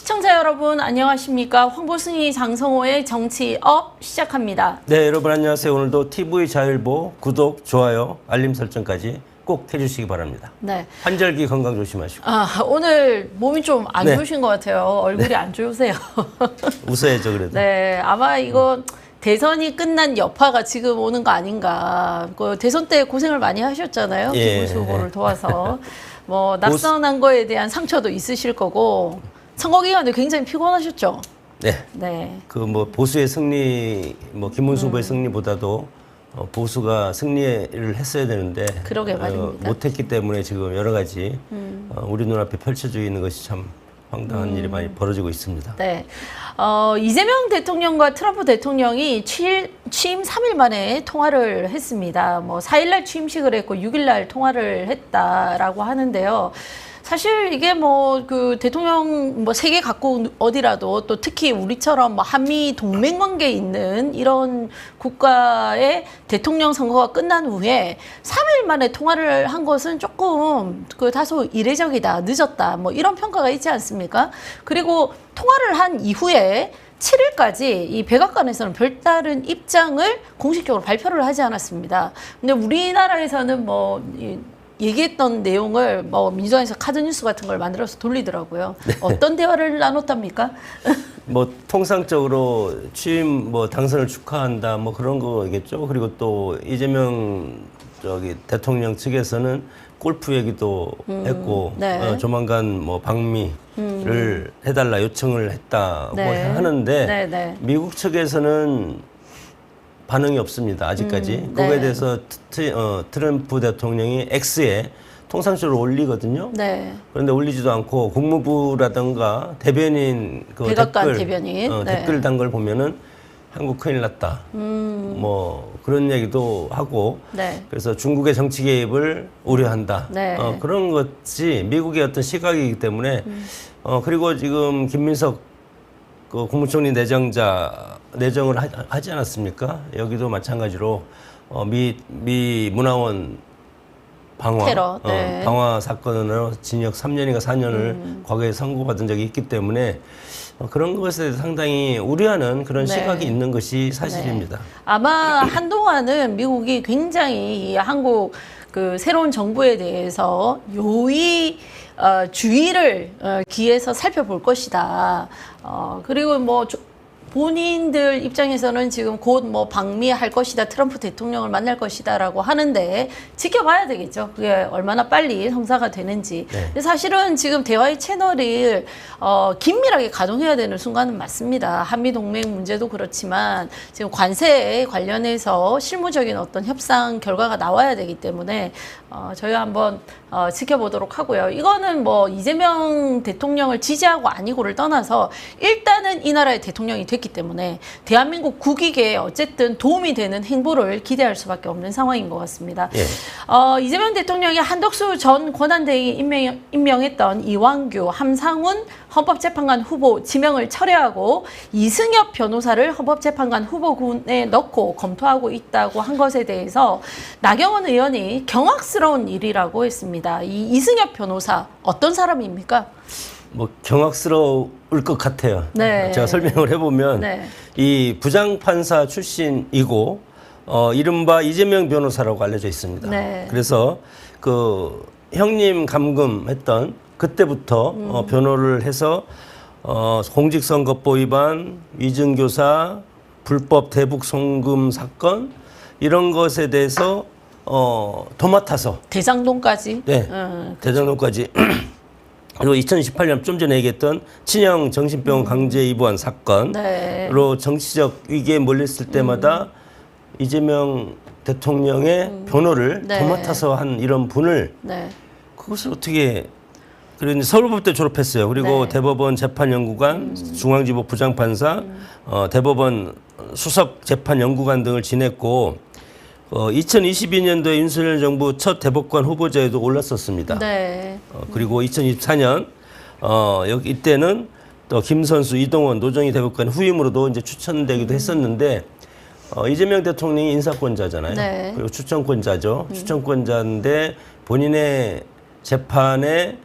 시청자 여러분 안녕하십니까 황보승희 장성호의 정치업 시작합니다. 네, 여러분 안녕하세요. 오늘도 TV 자율보 구독, 좋아요, 알림 설정까지 꼭 해주시기 바랍니다. 네. 환절기 건강 조심하시고 아 오늘 몸이 좀안 네. 좋으신 것 같아요. 얼굴이 안 좋으세요. 웃어야죠 그래도. 네 아마 이거 대선이 끝난 여파가 지금 오는 거 아닌가. 그 대선 때 고생을 많이 하셨잖아요. 예. 후보를 도와서 뭐 낙선한 거에 대한 상처도 있으실 거고 선거 기간도 굉장히 피곤하셨죠. 네, 네. 그 뭐 보수의 승리, 뭐 김문수 음. 후보의 승리보다도 어, 보수가 승리를 했어야 되는데 그러게 말입니다. 음. 못했기 때문에 지금 여러 가지 어, 우리 눈앞에 펼쳐져 있는 것이 참 황당한 일이 많이 벌어지고 있습니다. 네. 어, 이재명 대통령과 트럼프 대통령이 취임, 취임 3일 만에 통화를 했습니다. 뭐 4일날 취임식을 했고 6일날 통화를 했다라고 하는데요. 사실 이게 뭐 그 대통령 뭐 세계 각국 어디라도 또 특히 우리처럼 뭐 한미 동맹 관계 있는 이런 국가의 대통령 선거가 끝난 후에 3일 만에 통화를 한 것은 조금 그 다소 이례적이다, 늦었다, 뭐 이런 평가가 있지 않습니까? 그리고 통화를 한 이후에 7일까지 이 백악관에서는 별다른 입장을 공식적으로 발표를 하지 않았습니다. 근데 우리나라에서는 뭐 이, 얘기했던 내용을 뭐 민주당에서 카드뉴스 같은 걸 만들어서 돌리더라고요. 어떤 대화를 나눴답니까? 뭐 통상적으로 취임 뭐 당선을 축하한다 뭐 그런 거겠죠. 그리고 또 이재명 저기 대통령 측에서는 골프 얘기도 했고 네. 어, 조만간 뭐 방미를 해달라 요청을 했다고 네. 하는데 네, 네. 미국 측에서는 반응이 없습니다. 아직까지 음, 네. 대해서 트, 어, 트럼프 대통령이 X에 통상적으로 올리거든요. 네. 그런데 올리지도 않고 국무부라든가 대변인 그 댓글, 대변인, 어, 네. 댓글 단 걸 보면은 한국 큰일 났다. 뭐 그런 얘기도 하고 음. 네. 그래서 중국의 정치 개입을 우려한다. 네. 어, 그런 것이 미국의 어떤 시각이기 때문에 음. 어 그리고 지금 김민석 그 국무총리 내정자 내정을 하, 하지 않았습니까? 여기도 마찬가지로 어, 미, 미 문화원 방화, 테러, 네. 어, 방화 사건으로 징역 3년인가 4년을 음. 과거에 선고받은 적이 있기 때문에 어, 그런 것에 대해서 상당히 우려하는 그런 네. 시각이 있는 것이 사실입니다. 아마 한동안은 미국이 굉장히 이 한국 그 새로운 정부에 대해서 요의 어, 주의를 어, 기해서 살펴볼 것이다. 어, 그리고 뭐 조- 본인들 입장에서는 지금 곧 뭐 방미할 것이다, 트럼프 대통령을 만날 것이다라고 하는데 지켜봐야 되겠죠. 그게 얼마나 빨리 성사가 되는지. 네. 사실은 지금 대화의 채널을 어, 긴밀하게 가동해야 되는 순간은 맞습니다. 한미 동맹 문제도 그렇지만 지금 관세에 관련해서 실무적인 어떤 협상 결과가 나와야 되기 때문에 어, 저희가 한번 어, 지켜보도록 하고요. 이거는 뭐 이재명 대통령을 지지하고 아니고를 떠나서 일단은 이 나라의 대통령이 됐기 때문에 대한민국 국익에 어쨌든 도움이 되는 행보를 기대할 수밖에 없는 상황인 것 같습니다. 예. 어, 이재명 대통령이 한덕수 전 권한대행 임명, 임명했던 이왕규, 함상훈 헌법재판관 후보 지명을 철회하고 이승엽 변호사를 헌법재판관 후보군에 넣고 검토하고 있다고 한 것에 대해서 나경원 의원이 경악스러운 일이라고 했습니다. 이 이승엽 변호사 어떤 사람입니까? 뭐 경악스러울 것 같아요. 네. 제가 설명을 해보면 네. 이 부장판사 출신이고 어, 이른바 이재명 변호사라고 알려져 있습니다. 네. 그래서 그 형님 감금했던 그때부터 음. 어, 변호를 해서 어, 공직선거법 위반, 위증교사, 불법 대북 송금 사건 이런 것에 대해서 어, 도맡아서 대장동까지. 네. 음, 대장동까지 그리고 2018년 좀 전에 얘기했던 친형 정신병원 강제 입원 사건으로 네. 정치적 위기에 몰렸을 때마다 이재명 대통령의 변호를 네. 도맡아서 한 이런 분을 네. 그것을 어떻게 그런데 서울법대 졸업했어요. 그리고 네. 대법원 재판연구관, 중앙지법 부장판사, 어, 대법원 수석 재판연구관 등을 지냈고 어, 2022년도에 윤석열 정부 첫 대법관 후보자에도 올랐었습니다. 네. 어, 그리고 2024년 어, 여기 이때는 또 김선수, 이동원, 노정희 대법관 후임으로도 이제 추천되기도 했었는데 어, 이재명 대통령이 인사권자잖아요. 네. 그리고 추천권자죠. 추천권자인데 본인의 재판에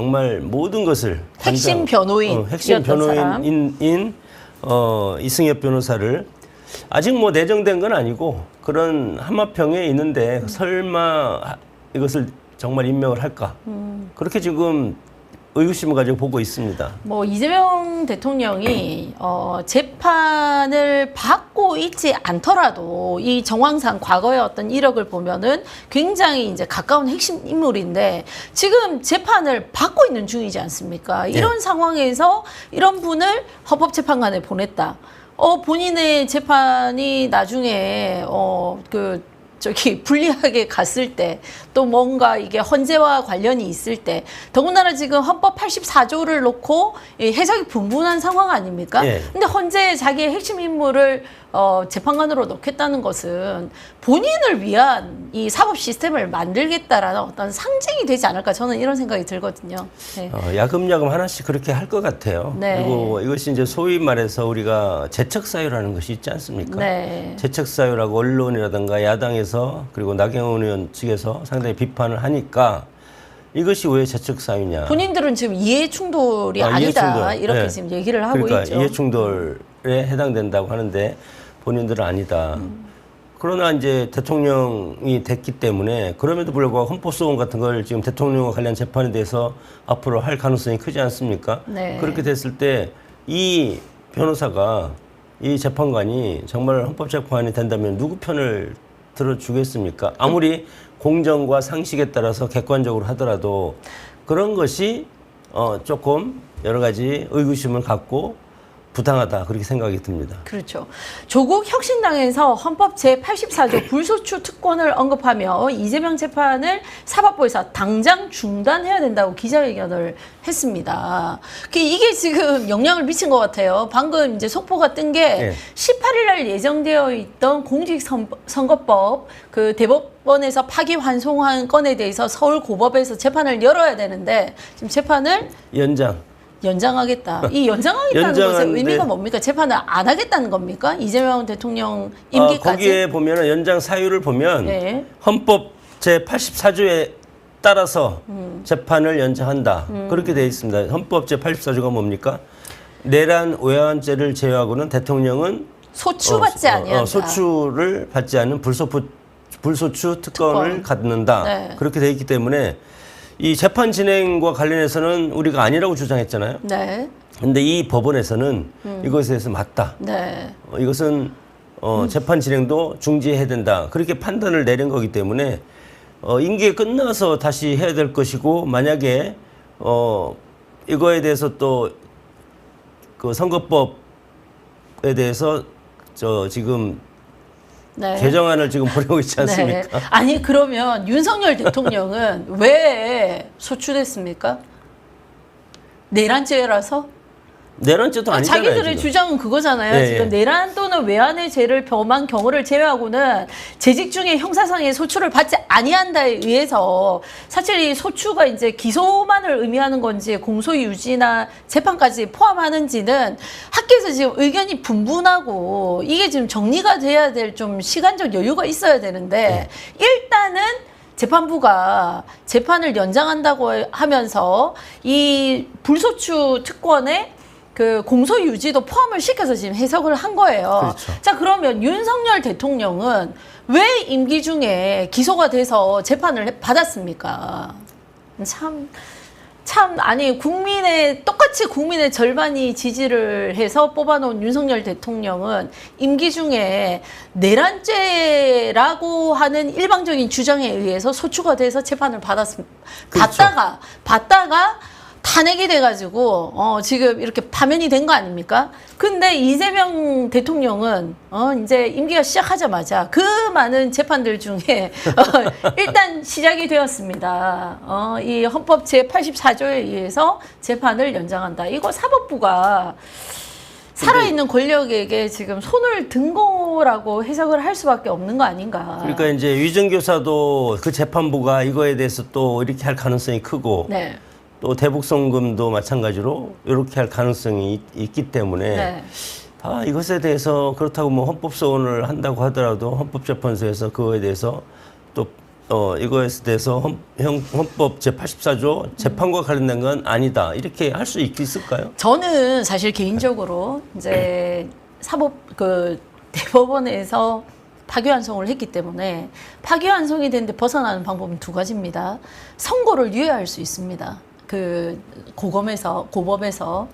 정말 모든 것을 핵심 변호인이었던 어, 핵심. 변호인인 어, 이승엽 변호사를 아직 뭐 내정된 건 아니고 그런 한마평에 있는데 설마 이것을 정말 임명을 할까 음. 그렇게 지금 의구심을 가지고 보고 있습니다. 뭐 이재명 대통령이 어, 재판을 받고 있지 않더라도 이 정황상 과거의 어떤 이력을 보면은 굉장히 이제 가까운 핵심 인물인데 지금 재판을 받고 있는 중이지 않습니까? 이런 상황에서 이런 분을 헌법재판관에 보냈다. 어 본인의 재판이 나중에 어그 저기 불리하게 갔을 때 또 뭔가 이게 헌재와 관련이 있을 때 더군다나 지금 헌법 84조를 놓고 이 해석이 분분한 상황 아닙니까? 예. 근데 헌재에 자기의 핵심 인물을 어, 재판관으로 넣겠다는 것은 본인을 위한 이 사법 시스템을 만들겠다라는 어떤 상징이 되지 않을까 저는 이런 생각이 들거든요. 네. 어, 야금야금 하나씩 그렇게 할 것 같아요. 네. 그리고 이것이 이제 소위 말해서 우리가 재척 사유라는 것이 있지 않습니까? 네. 재척 사유라고 언론이라든가 야당에서 그리고 나경원 의원 측에서 상당히 비판을 하니까 이것이 왜 재척 사유냐? 본인들은 지금 이해 충돌이 아, 니다 충돌. 이렇게 네. 지금 얘기를 하고 그러니까 있죠. 이해 충돌에 해당된다고 하는데 본인들은 아니다. 그러나 이제 대통령이 됐기 때문에 그럼에도 불구하고 헌법소원 같은 걸 지금 대통령과 관련 재판에 대해서 앞으로 할 가능성이 크지 않습니까? 네. 그렇게 됐을 때 이 변호사가 이 재판관이 정말 헌법재판이 된다면 누구 편을 들어주겠습니까? 아무리 공정과 상식에 따라서 객관적으로 하더라도 그런 것이 어 조금 여러 가지 의구심을 갖고 부당하다 그렇게 생각이 듭니다. 그렇죠. 조국 혁신당에서 헌법 제84조 불소추 특권을 언급하며 이재명 재판을 사법부에서 당장 중단해야 된다고 기자회견을 했습니다. 그 이게 지금 영향을 미친 것 같아요. 방금 이제 속보가 뜬게 네. 18일 날 예정되어 있던 공직선거법 그 대법원에서 파기환송한 건에 대해서 서울 고법에서 재판을 열어야 되는데 지금 재판을 연장 연장하겠다. 이 연장하겠다는 연장하는데- 의미가 뭡니까? 재판을 안 하겠다는 겁니까? 이재명 대통령 어, 임기까지? 거기에 보면은 연장 사유를 보면 네. 헌법 제 84조에 따라서 음. 재판을 연장한다. 그렇게 되어 있습니다. 헌법 제 84조가 뭡니까? 내란 외환죄를 제외하고는 대통령은 소추받지 어, 어, 아니한다. 어, 소추를 받지 않은 불소추 불소추 특권을 특권. 갖는다. 네. 그렇게 되어 있기 때문에 이 재판 진행과 관련해서는 우리가 아니라고 주장했잖아요. 네, 근데 이 법원에서는 이것에 대해서 맞다. 네, 어, 이것은 어, 재판 진행도 중지해야 된다. 그렇게 판단을 내린 거기 때문에 어, 임기가 끝나서 다시 해야 될 것이고 만약에 어, 이거에 대해서 또 그 선거법에 대해서 저 지금 네. 개정안을 지금 보내고 있지 않습니까? 네. 아니 그러면 윤석열 대통령은 왜 소추됐습니까? 내란죄라서? 내란 죄도 아, 아니잖아요. 자기들의 지금. 주장은 그거잖아요. 예, 지금 예. 내란 또는 외환의 죄를 범한 경우를 제외하고는 재직 중에 형사상의 소추를 받지 아니한다에 의해서 사실 이 소추가 이제 기소만을 의미하는 건지 공소 유지나 재판까지 포함하는지는 학계에서 지금 의견이 분분하고 이게 지금 정리가 돼야 될 좀 시간적 여유가 있어야 되는데 네. 일단은 재판부가 재판을 연장한다고 하면서 이 불소추 특권에 그 공소 유지도 포함을 시켜서 지금 해석을 한 거예요. 그렇죠. 자, 그러면 윤석열 대통령은 왜 임기 중에 기소가 돼서 재판을 해- 받았습니까? 참, 참, 아니, 국민의, 똑같이 국민의 절반이 지지를 해서 뽑아놓은 윤석열 대통령은 임기 중에 내란죄라고 하는 일방적인 주장에 의해서 소추가 돼서 재판을 받았습니다. 그렇죠. 받다가, 받다가 탄핵이 돼가지고 어 지금 이렇게 파면이 된 거 아닙니까? 근데 이재명 대통령은 어 이제 임기가 시작하자마자 그 많은 재판들 중에 어, 일단 시작이 되었습니다. 어 이 헌법 제 84조에 의해서 재판을 연장한다. 이거 사법부가 살아있는 권력에게 지금 손을 든 거라고 해석을 할 수밖에 없는 거 아닌가. 그러니까 이제 위정교사도 그 재판부가 이거에 대해서 또 이렇게 할 가능성이 크고 네. 또 대북송금도 마찬가지로 이렇게 할 가능성이 있, 있기 때문에 네. 아, 이것에 대해서 그렇다고 뭐 헌법소원을 한다고 하더라도 헌법재판소에서 그거에 대해서 또 어, 이거에 대해서 헌, 형, 헌법 제84조 재판과 관련된 건 아니다. 이렇게 할 수 있을까요? 저는 사실 개인적으로 이제 사법 그 대법원에서 파기환송을 했기 때문에 파기환송이 됐는데 벗어나는 방법은 두 가지입니다. 선고를 유예할 수 있습니다. 그 고검에서 고법에서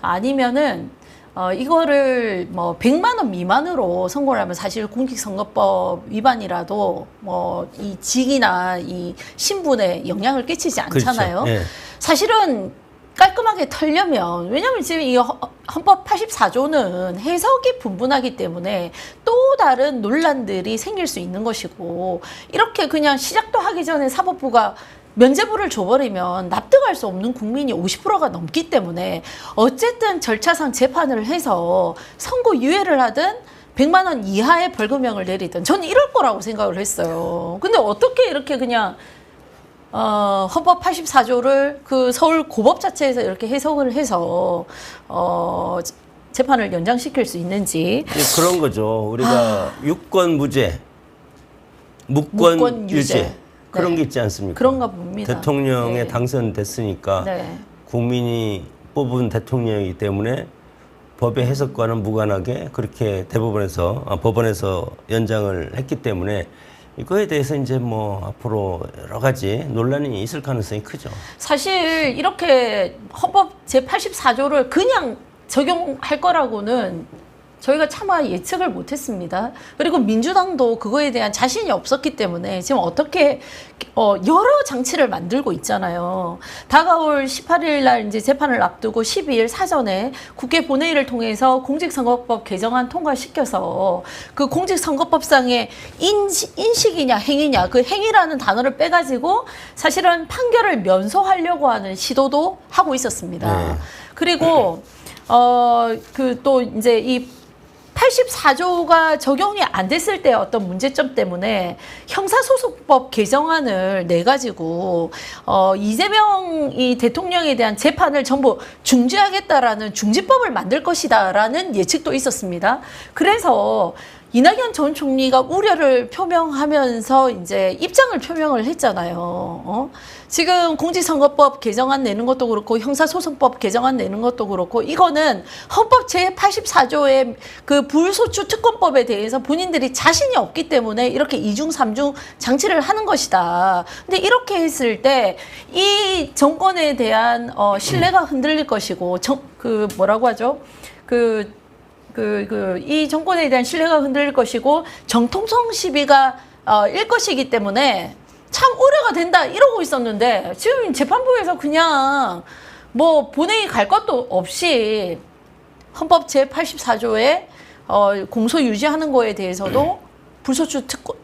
아니면은 어 이거를 뭐 100만 원 미만으로 선고를 하면 사실 공직선거법 위반이라도 뭐 이 직이나 이 신분에 영향을 끼치지 않잖아요. 그렇죠. 예. 사실은 깔끔하게 털려면 왜냐하면 지금 이 헌- 헌법 84조는 해석이 분분하기 때문에 또 다른 논란들이 생길 수 있는 것이고 이렇게 그냥 시작도 하기 전에 사법부가 면제부를 줘버리면 납득할 수 없는 국민이 50%가 넘기 때문에 어쨌든 절차상 재판을 해서 선고 유예를 하든 100만 원 이하의 벌금형을 내리든 저는 이럴 거라고 생각을 했어요. 근데 어떻게 이렇게 그냥 어, 헌법 84조를 그 서울 고법 자체에서 이렇게 해석을 해서 어, 재판을 연장시킬 수 있는지 예, 그런 거죠. 우리가 유권 무죄, 무권, 무권 유죄. 유죄 그런 네. 게 있지 않습니까? 그런가 봅니다. 대통령에 네. 당선됐으니까 네. 국민이 뽑은 대통령이기 때문에 법의 해석과는 무관하게 그렇게 대법원에서 아, 법원에서 연장을 했기 때문에 이거에 대해서 이제 뭐 앞으로 여러 가지 논란이 있을 가능성이 크죠. 사실 이렇게 헌법 제 84조를 그냥 적용할 거라고는 저희가 차마 예측을 못했습니다. 그리고 민주당도 그거에 대한 자신이 없었기 때문에 지금 어떻게 어, 여러 장치를 만들고 있잖아요. 다가올 18일 날 이제 재판을 앞두고 12일 사전에 국회 본회의를 통해서 공직선거법 개정안 통과시켜서 그 공직선거법상의 인식, 인식이냐 행위냐 그 행위라는 단어를 빼가지고 사실은 판결을 면소하려고 하는 시도도 하고 있었습니다. 네. 그리고 어 그 또 이제 이 84조가 적용이 안 됐을 때 어떤 문제점 때문에 형사소송법 개정안을 내 가지고 어 이재명 이 대통령에 대한 재판을 전부 중지하겠다라는 중지법을 만들 것이다라는 예측도 있었습니다. 그래서 이낙연 전 총리가 우려를 표명하면서 이제 입장을 표명을 했잖아요. 어? 지금 공직선거법 개정안 내는 것도 그렇고 형사소송법 개정안 내는 것도 그렇고 이거는 헌법 제84조의 그 불소추 특권법에 대해서 본인들이 자신이 없기 때문에 이렇게 이중 삼중 장치를 하는 것이다. 근데 이렇게 했을 때 이 정권에 대한 어, 신뢰가 흔들릴 것이고 정, 그 뭐라고 하죠? 그 그, 그, 이 정권에 대한 신뢰가 흔들릴 것이고, 정통성 시비가, 어, 일 것이기 때문에 참 우려가 된다, 이러고 있었는데, 지금 재판부에서 그냥 뭐 본회의 갈 것도 없이 헌법 제84조에 어, 공소 유지하는 거에 대해서도 불소추 특권,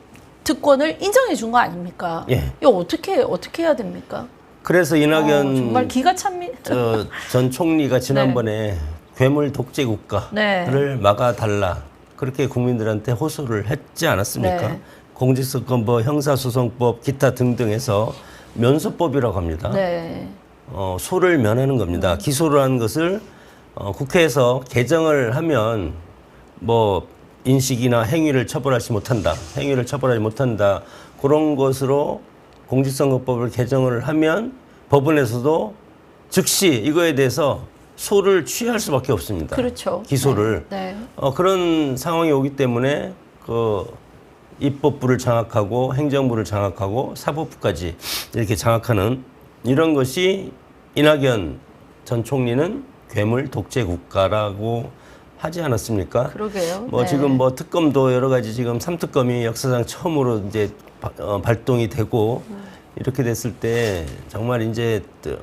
특권을 인정해 준 거 아닙니까? 예. 이거 어떻게, 어떻게 해야 됩니까? 그래서 어, 이낙연 정말 기가 찬미. 저, 전 총리가 지난번에 괴물 독재 국가를 네. 막아달라 그렇게 국민들한테 호소를 했지 않았습니까? 네. 공직선거법, 형사소송법, 기타 등등에서 면소법이라고 합니다. 네. 어, 소를 면하는 겁니다. 기소를 하는 것을 어, 국회에서 개정을 하면 뭐 인식이나 행위를 처벌하지 못한다. 행위를 처벌하지 못한다. 그런 것으로 공직선거법을 개정을 하면 법원에서도 즉시 이거에 대해서 소를 취할 수밖에 없습니다. 그렇죠. 기소를 네. 네. 어, 그런 상황이 오기 때문에 그 입법부를 장악하고 행정부를 장악하고 사법부까지 이렇게 장악하는 이런 것이 이낙연 전 총리는 괴물 독재 국가라고 하지 않았습니까? 그러게요. 뭐 네. 지금 뭐 특검도 여러 가지 지금 삼특검이 역사상 처음으로 이제 바- 어, 발동이 되고 이렇게 됐을 때 정말 이제 또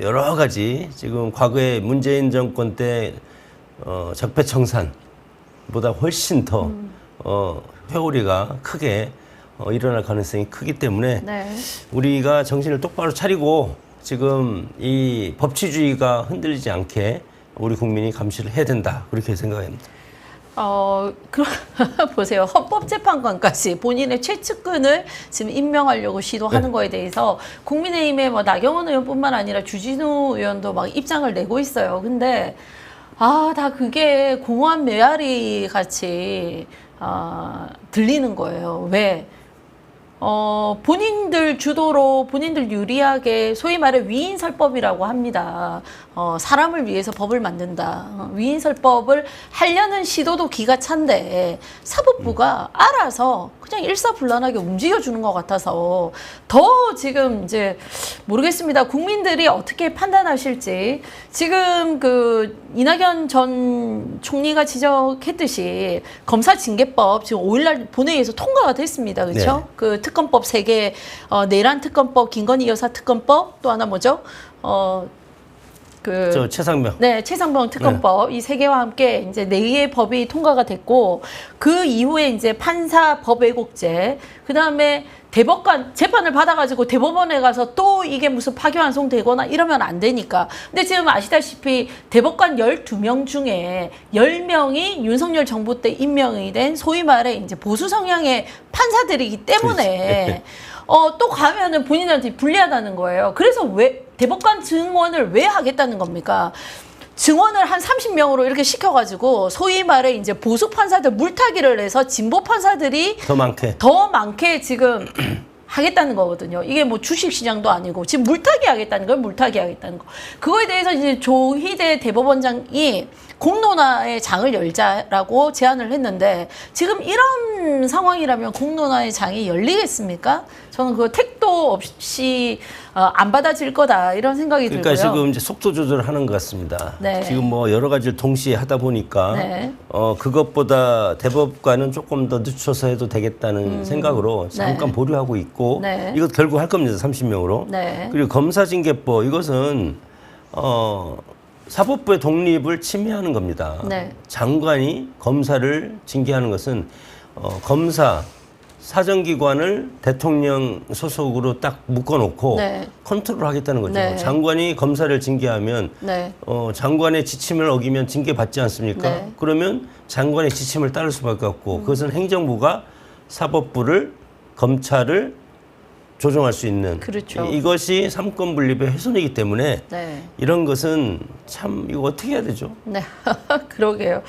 여러 가지 지금 과거에 문재인 정권 때 어, 적폐청산보다 훨씬 더 어, 회오리가 크게 어, 일어날 가능성이 크기 때문에 네. 우리가 정신을 똑바로 차리고 지금 이 법치주의가 흔들리지 않게 우리 국민이 감시를 해야 된다 그렇게 생각합니다. 어, 그, 보세요. 헌법재판관까지 본인의 최측근을 지금 임명하려고 시도하는 네. 거에 대해서 국민의힘의 뭐 나경원 의원뿐만 아니라 주진우 의원도 막 입장을 내고 있어요. 근데, 아, 다 그게 공허한 메아리 같이, 아, 들리는 거예요. 왜? 어, 본인들 주도로 본인들 유리하게 소위 말해 위인설법이라고 합니다. 어, 사람을 위해서 법을 만든다. 어, 위인설법을 하려는 시도도 기가 찬데 사법부가 알아서 그냥 일사불란하게 움직여주는 것 같아서 더 지금 이제 모르겠습니다. 국민들이 어떻게 판단하실지 지금 그 이낙연 전 총리가 지적했듯이 검사 징계법 지금 5일날 본회의에서 통과가 됐습니다. 그렇죠? 네. 그 특검법 세 개, 어, 내란 특검법, 김건희 여사 특검법 또 하나 뭐죠? 어, 그 저 최상명. 네, 최상병 특검법 이 세 개와 함께 이제 네 개의 법이 통과가 됐고 그 이후에 이제 판사 법외국제 그다음에 대법관 재판을 받아가지고 대법원에 가서 또 이게 무슨 파기환송 되거나 이러면 안 되니까. 근데 지금 아시다시피 대법관 12명 중에 10명이 윤석열 정부 때 임명이 된 소위 말해 이제 보수 성향의 판사들이기 때문에 그렇지. 어, 또 가면은 본인한테 불리하다는 거예요. 그래서 왜, 대법관 증원을 왜 하겠다는 겁니까? 증원을 한 30명으로 이렇게 시켜가지고 소위 말해 이제 보수 판사들 물타기를 해서 진보 판사들이 더 많게. 더 많게 지금 하겠다는 거거든요. 이게 뭐 주식 시장도 아니고 지금 물타기 하겠다는 거예요. 물타기 하겠다는 거. 그거에 대해서 이제 조희대 대법원장이 공론화의 장을 열자라고 제안을 했는데 지금 이런 상황이라면 공론화의 장이 열리겠습니까? 저는 그 택도 없이 어, 안 받아질 거다 이런 생각이 그러니까 들고요. 지금 이제 속도 조절을 하는 것 같습니다. 네. 지금 뭐 여러 가지를 동시에 하다 보니까 네. 어 그것보다 대법관은 조금 더 늦춰서 해도 되겠다는 생각으로 잠깐 보류하고 있고 음. 네. 이것 결국 할 겁니다. 30명으로. 네. 그리고 검사징계법 이것은 어 사법부의 독립을 침해하는 겁니다. 네. 장관이 검사를 징계하는 것은 어, 검사 사정기관을 대통령 소속으로 딱 묶어놓고 네. 컨트롤하겠다는 거죠. 네. 장관이 검사를 징계하면 네. 어, 장관의 지침을 어기면 징계 받지 않습니까? 네. 그러면 장관의 지침을 따를 수밖에 없고 그것은 행정부가 사법부를 검찰을 조정할 수 있는 그렇죠. 이- 이것이 삼권 분립의 훼손이기 때문에 네. 이런 것은 참 이거 어떻게 해야 되죠? 네, 그러게요.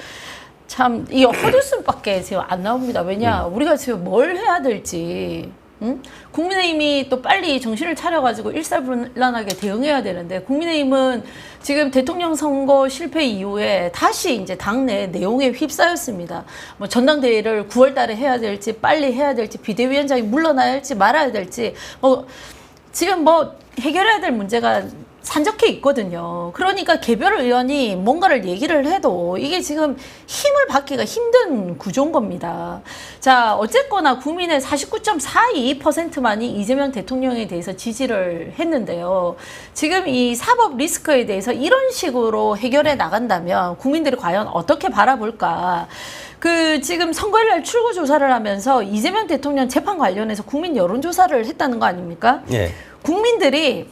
참 이게 헛웃음밖에 지금 안 나옵니다. 왜냐, 우리가 지금 뭘 해야 될지. 응? 국민의힘이 또 빨리 정신을 차려가지고 일사불란하게 대응해야 되는데 국민의힘은 지금 대통령 선거 실패 이후에 다시 이제 당내 내용에 휩싸였습니다. 뭐 전당대회를 9월달에 해야 될지 빨리 해야 될지 비대위원장이 물러나야 할지 말아야 될지 뭐 지금 뭐 해결해야 될 문제가 산적해 있거든요. 그러니까 개별 의원이 뭔가를 얘기를 해도 이게 지금 힘을 받기가 힘든 구조인 겁니다. 자, 어쨌거나 국민의 49.42%만이 이재명 대통령에 대해서 지지를 했는데요. 지금 이 사법 리스크에 대해서 이런 식으로 해결해 나간다면 국민들이 과연 어떻게 바라볼까? 그 지금 선거일 날 출구 조사를 하면서 이재명 대통령 재판 관련해서 국민 여론 조사를 했다는 거 아닙니까? 예. 국민들이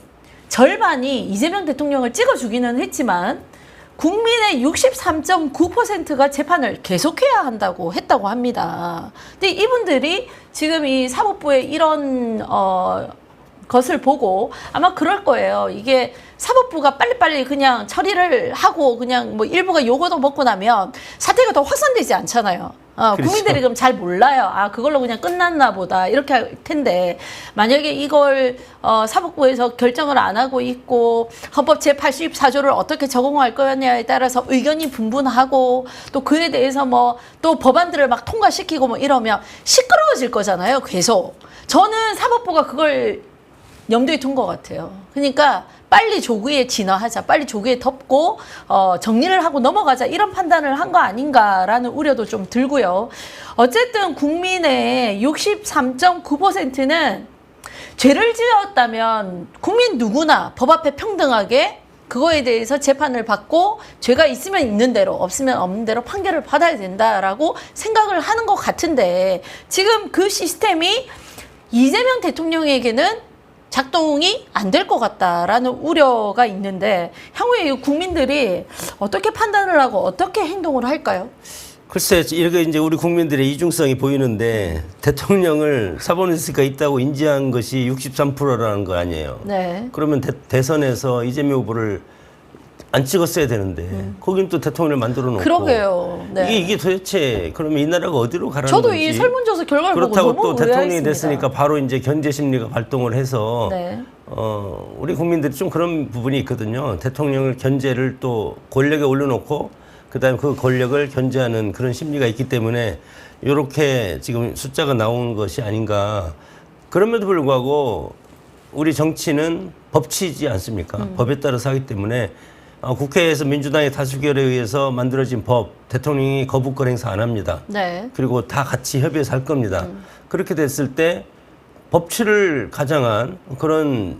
절반이 이재명 대통령을 찍어주기는 했지만 국민의 63.9%가 재판을 계속해야 한다고 했다고 합니다. 근데 이분들이 지금 이 사법부의 이런 어 것을 보고 아마 그럴 거예요. 이게 사법부가 빨리빨리 그냥 처리를 하고 그냥 뭐 일부가 요거도 먹고 나면 사태가 더 확산되지 않잖아요. 어, 그렇죠. 국민들이 그럼 잘 몰라요. 아, 그걸로 그냥 끝났나 보다. 이렇게 할 텐데, 만약에 이걸, 어, 사법부에서 결정을 안 하고 있고, 헌법 제84조를 어떻게 적용할 거냐에 따라서 의견이 분분하고, 또 그에 대해서 뭐, 또 법안들을 막 통과시키고 뭐 이러면 시끄러워질 거잖아요. 계속. 저는 사법부가 그걸 염두에 둔 것 같아요. 그러니까 빨리 조기에 진화하자, 빨리 조기에 덮고 어, 정리를 하고 넘어가자 이런 판단을 한 거 아닌가라는 우려도 좀 들고요. 어쨌든 국민의 63.9%는 죄를 지었다면 국민 누구나 법 앞에 평등하게 그거에 대해서 재판을 받고 죄가 있으면 있는 대로 없으면 없는 대로 판결을 받아야 된다라고 생각을 하는 것 같은데 지금 그 시스템이 이재명 대통령에게는 작동이 안 될 것 같다라는 우려가 있는데 향후에 이 국민들이 어떻게 판단을 하고 어떻게 행동을 할까요? 글쎄 이렇게 이제 우리 국민들의 이중성이 보이는데 대통령을 사법리스크가 있다고 인지한 것이 63%라는 거 아니에요. 네. 그러면 대, 선에서 이재명 후보를 안 찍었어야 되는데 거긴 또 대통령을 만들어 놓고 음. 그러게요. 네. 이게 이게 도대체 그러면 이 나라가 어디로 가라는 저도 건지 이 설문조사 결과를 보고 그렇다고 너무 또 대통령이 의아했습니다. 됐으니까 바로 이제 견제 심리가 발동을 해서 네. 어, 우리 국민들이 좀 그런 부분이 있거든요. 대통령을 견제를 또 권력에 올려놓고 그다음에 그 권력을 견제하는 그런 심리가 있기 때문에 이렇게 지금 숫자가 나온 것이 아닌가. 그럼에도 불구하고 우리 정치는 법치지 않습니까? 음. 법에 따라서 하기 때문에 어, 국회에서 민주당의 다수결에 의해서 만들어진 법, 대통령이 거부권 행사 안 합니다. 네. 그리고 다 같이 협의해서 할 겁니다. 그렇게 됐을 때 법치를 가장한 그런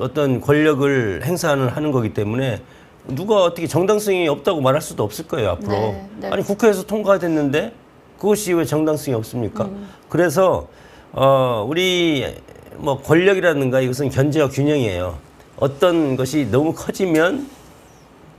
어떤 권력을 행사하는 하는 거기 때문에 누가 어떻게 정당성이 없다고 말할 수도 없을 거예요 앞으로. 네, 네. 아니 국회에서 통과됐는데 그것이 왜 정당성이 없습니까? 그래서 어 우리 뭐 권력이라든가 이것은 견제와 균형이에요. 어떤 것이 너무 커지면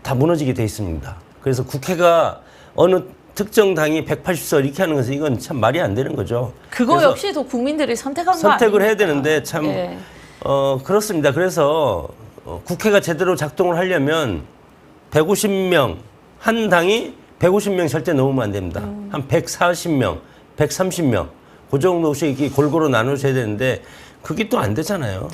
다 무너지게 돼 있습니다. 그래서 국회가 어느 특정 당이 180석 이렇게 하는 것은 이건 참 말이 안 되는 거죠. 그거 역시도 국민들이 선택한 거 선택을 해야? 되는데 참 예. 어, 그렇습니다. 그래서 어, 국회가 제대로 작동을 하려면 150명 한 당이 150명 절대 넘으면 안 됩니다. 음. 한 140명, 130명 그 정도씩 이렇게 골고루 나누셔야 되는데 그게 또 안 되잖아요.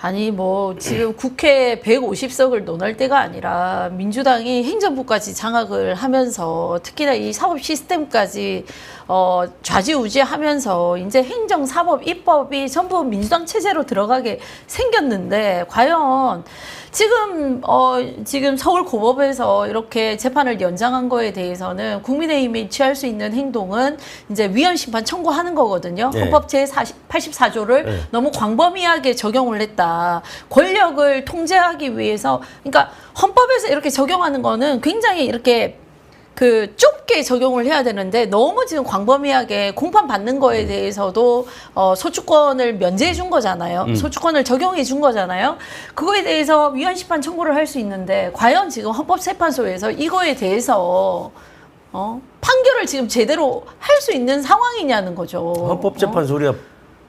아니 뭐 지금 국회 150석을 논할 때가 아니라 민주당이 행정부까지 장악을 하면서 특히나 이 사법 시스템까지 어 좌지우지하면서 이제 행정 사법 입법이 전부 민주당 체제로 들어가게 생겼는데 과연 지금 어 지금 서울 고법에서 이렇게 재판을 연장한 거에 대해서는 국민의힘이 취할 수 있는 행동은 이제 위헌 심판 청구하는 거거든요. 네. 헌법 제 84조를 네. 너무 광범위하게 적용을 했다. 권력을 통제하기 위해서 그러니까 헌법에서 이렇게 적용하는 거는 굉장히 이렇게 그 좁게 적용을 해야 되는데 너무 지금 광범위하게 공판 받는 거에 음. 대해서도 어 소추권을 면제해 준 거잖아요. 음. 소추권을 적용해 준 거잖아요. 그거에 대해서 위헌 심판 청구를 할 수 있는데 과연 지금 헌법재판소에서 이거에 대해서 어 판결을 지금 제대로 할 수 있는 상황이냐는 거죠. 어? 헌법재판소 우리가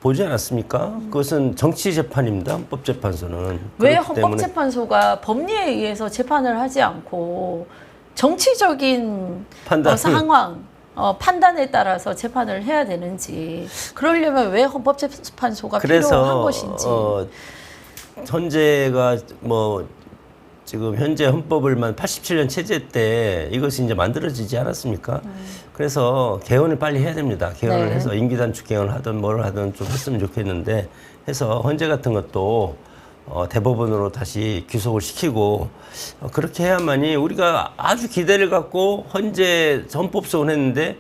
보지 않았습니까? 그것은 정치 재판입니다. 헌법재판소는 왜 그렇기 때문에 헌법재판소가 법리에 의해서 재판을 하지 않고 정치적인 판단 어, 상황, 어, 판단에 따라서 재판을 해야 되는지 그러려면 왜 헌법재판소가 필요한 그래서 것인지 어, 현재가 뭐 지금 현재 헌법을만 87년 체제 때 이것이 이제 만들어지지 않았습니까? 그래서 개헌을 빨리 해야 됩니다. 개헌을 음. 네. 해서 임기 단축 개헌을 하든 뭘 하든 좀 했으면 좋겠는데 해서 헌재 같은 것도 어, 대법원으로 다시 귀속을 시키고 어, 그렇게 해야만이 우리가 아주 기대를 갖고 헌재 헌법 소원 했는데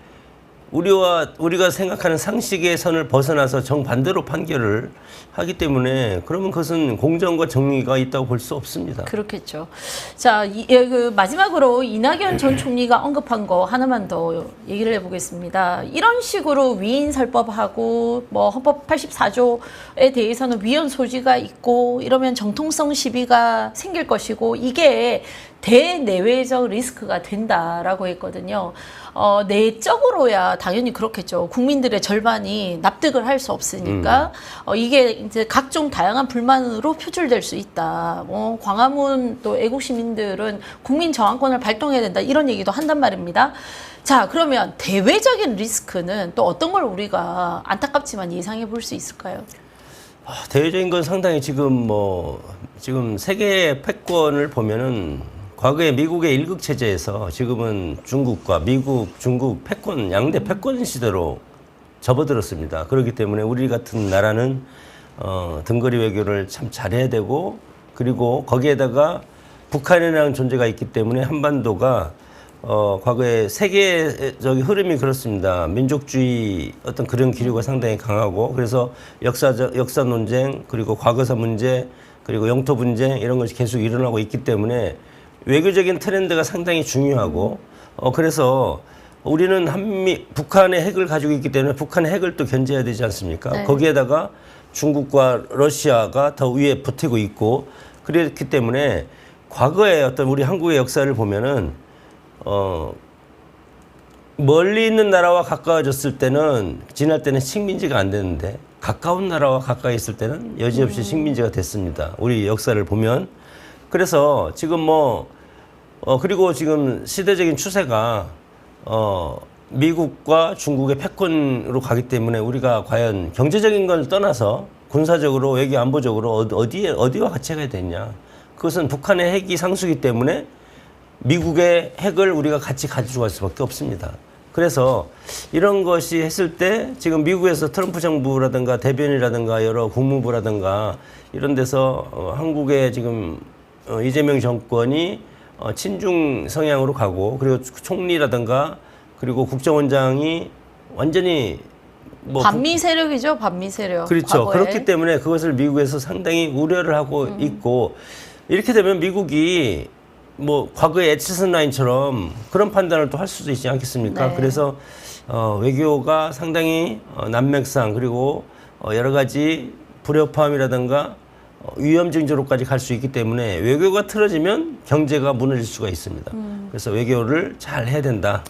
우리와 우리가 생각하는 상식의 선을 벗어나서 정반대로 판결을 하기 때문에 그러면 그것은 공정과 정의가 있다고 볼 수 없습니다. 그렇겠죠. 자, 이, 예, 그 마지막으로 이낙연 전 총리가 언급한 거 하나만 더 얘기를 해보겠습니다. 이런 식으로 위인 설법하고 뭐 헌법 84조에 대해서는 위헌 소지가 있고 이러면 정통성 시비가 생길 것이고 이게 대내외적 리스크가 된다라고 했거든요. 어, 내적으로야 당연히 그렇겠죠. 국민들의 절반이 납득을 할 수 없으니까 어, 이게 이제 각종 다양한 불만으로 표출될 수 있다. 뭐 광화문 또 애국 시민들은 국민 저항권을 발동해야 된다 이런 얘기도 한단 말입니다. 자 그러면 대외적인 리스크는 또 어떤 걸 우리가 안타깝지만 예상해 볼 수 있을까요? 아, 대외적인 건 상당히 지금 뭐 지금 세계 패권을 보면은 과거에 미국의 일극 체제에서 지금은 중국과 미국, 중국 패권 양대 패권 시대로 접어들었습니다. 그렇기 때문에 우리 같은 나라는 어, 등거리 외교를 참 잘해야 되고 그리고 거기에다가 북한이라는 존재가 있기 때문에 한반도가 어, 과거에 세계적인 흐름이 그렇습니다. 민족주의 어떤 그런 기류가 상당히 강하고 그래서 역사적 역사 논쟁 그리고 과거사 문제 그리고 영토 분쟁 이런 것이 계속 일어나고 있기 때문에 외교적인 트렌드가 상당히 중요하고 어, 그래서 우리는 한미 북한의 핵을 가지고 있기 때문에 북한의 핵을 또 견제해야 되지 않습니까? 네. 거기에다가 중국과 러시아가 더 위에 붙이고 있고 그렇기 때문에 과거의 어떤 우리 한국의 역사를 보면은 어 멀리 있는 나라와 가까워졌을 때는 지날 때는 식민지가 안 되는데 가까운 나라와 가까이 있을 때는 여지없이 식민지가 됐습니다. 우리 역사를 보면 그래서 지금 뭐 어 그리고 지금 시대적인 추세가 어 미국과 중국의 패권으로 가기 때문에 우리가 과연 경제적인 걸 떠나서 군사적으로 외교 안보적으로 어디- 어디에 어디와 같이 가야 되냐? 그것은 북한의 핵이 상수기 때문에 미국의 핵을 우리가 같이 가지고 갈 수밖에 없습니다. 그래서 이런 것이 했을 때 지금 미국에서 트럼프 정부라든가 대변이라든가 여러 국무부라든가 이런 데서 어, 한국의 지금 어, 이재명 정권이 어, 친중 성향으로 가고 그리고 총리라든가 그리고 국정원장이 완전히 뭐 반미 세력이죠, 반미 세력. 그렇죠. 과거에. 그렇기 때문에 그것을 미국에서 상당히 우려를 하고 음. 있고 이렇게 되면 미국이 뭐 과거의 에치슨 라인처럼 그런 판단을 또 할 수도 있지 않겠습니까? 네. 그래서 어, 외교가 상당히 어, 난맥상 그리고 어, 여러 가지 불협화음이라든가 어, 위험 징조로까지 갈 수 있기 때문에 외교가 틀어지면 경제가 무너질 수가 있습니다. 음. 그래서 외교를 잘 해야 된다.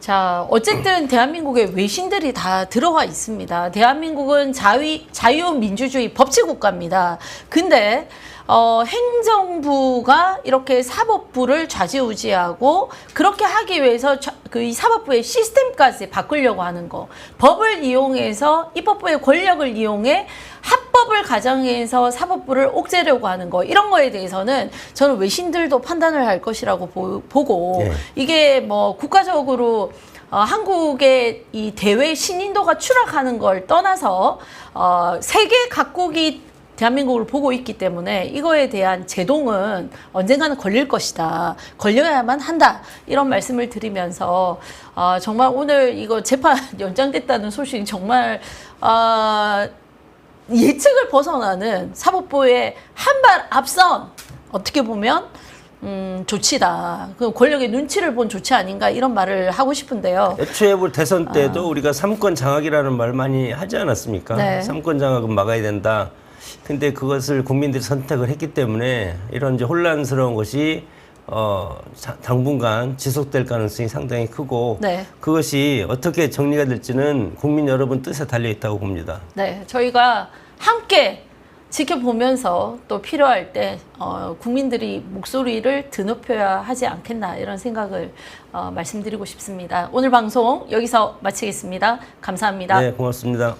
자, 어쨌든 대한민국에 외신들이 다 들어와 있습니다. 대한민국은 자위, 자유민주주의 법치국가입니다. 근데, 어, 행정부가 이렇게 사법부를 좌지우지하고 그렇게 하기 위해서 그이 사법부의 시스템까지 바꾸려고 하는 거. 법을 이용해서 입법부의 권력을 이용해 합법을 가정해서 사법부를 옥죄려고 하는 거. 이런 거에 대해서는 저는 외신들도 판단을 할 것이라고 보, 보고 예. 이게 뭐 국가적으로 어, 한국의 이 대외 신인도가 추락하는 걸 떠나서 어, 세계 각국이 대한민국을 보고 있기 때문에 이거에 대한 제동은 언젠가는 걸릴 것이다. 걸려야만 한다. 이런 말씀을 드리면서 어, 정말 오늘 이거 재판 연장됐다는 소식이 정말 어, 예측을 벗어나는 사법부의 한 발 앞선 어떻게 보면 음, 조치다. 그 권력의 눈치를 본 조치 아닌가 이런 말을 하고 싶은데요. 애초에 우리 대선 때도 우리가 삼권 장악이라는 말 많이 하지 않았습니까? 아. 네. 삼권 장악은 막아야 된다. 근데 그것을 국민들이 선택을 했기 때문에 이런 이제 혼란스러운 것이 어, 자- 당분간 지속될 가능성이 상당히 크고 네. 그것이 어떻게 정리가 될지는 국민 여러분 뜻에 달려 있다고 봅니다. 네, 저희가 함께 지켜보면서 또 필요할 때 어, 국민들이 목소리를 드높여야 하지 않겠나 이런 생각을 어, 말씀드리고 싶습니다. 오늘 방송 여기서 마치겠습니다. 감사합니다. 네, 고맙습니다.